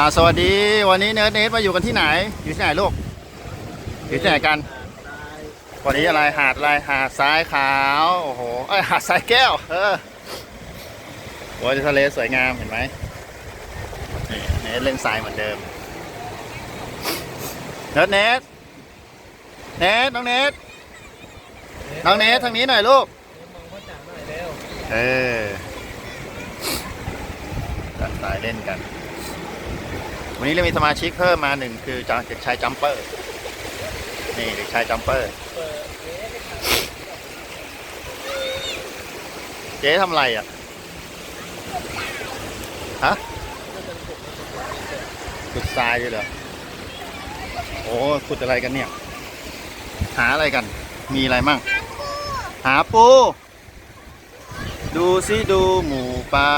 อ่าสวัสดีวันนี้เนิร์ดเนสมาอยู่กันที่ไหน อยู่ที่ไหนลูกอยู่ที่ไหนกัน วันนี้อะไรหาดอะไรหาดทรายขาวโอ้โหเอ้ยหาดทรายแก้ว เออโอ้ทะเลสวยงามเห็นไหมนี่เนสเล่นทรายเหมือนเดิมเนิร์ดเนสเนสน้องเนสน้องเนสทางนี้หน่อยลูกเร็วเออจัดสายเล่นกัน วันนี้เรามีสมาชิกเพิ่มมาหนึ่งคือจเด็กชายจัมเปอร์ นี่เด็กชายจัมเปอร์ เจ๊ทำไรอะ ฮะขุดทรายด้วยเหรอ โอ้ขุดอะไรกันเนี่ย หาอะไรกัน มีอะไรมั่ง หาปู ดูสิดูหมูปลา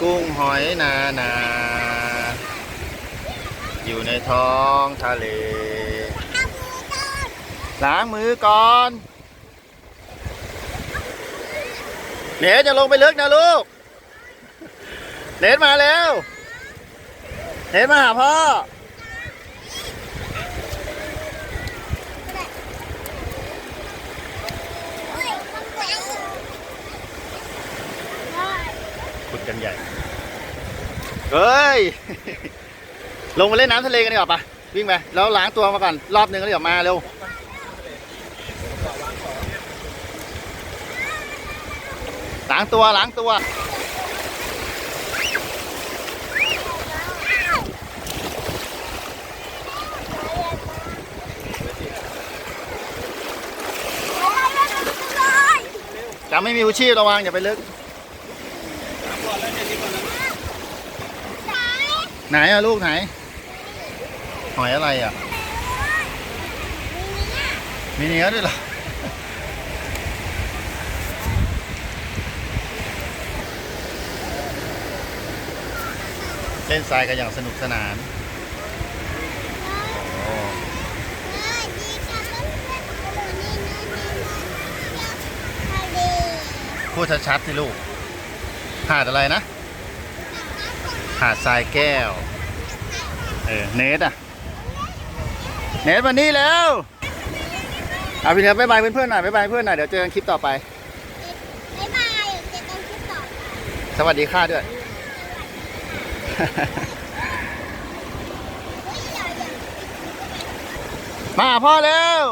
กุ้งหอยนานา อยู่ในท้องทะเล ล้างมือก่อน เนสจะลงไปลึกนะลูก เนสมาแล้ว เนสมาหาพ่อ ขุดกันใหญ่ เฮ้ย ลงไปเล่นน้ำทะเลกันดีกว่าปะวิ่งไป แล้วล้างตัวมาก่อน รอบหนึ่งแล้วเดี๋ยวมาเร็ว ล้างตัวล้างตัว จะไม่มีอุชีพระวังอย่าไปลึก ไหนอะลูกไหน หอยอะไรอะมีเนื้อด้วยเหรอเล่นทรายกันอย่างสนุกสนานพูดชัดๆสิลูกหาดอะไรนะ หาดทรายแก้ว เออ เนทอะเนทมานี่แล้วเอาพี่เนทบายบายเพื่อนๆหน่อยบายบายเพื่อนหน่อย เดี๋ยวเจอกันคลิปต่อไปสวัสดีค่ะด้วย มาหาพ่อเร็ว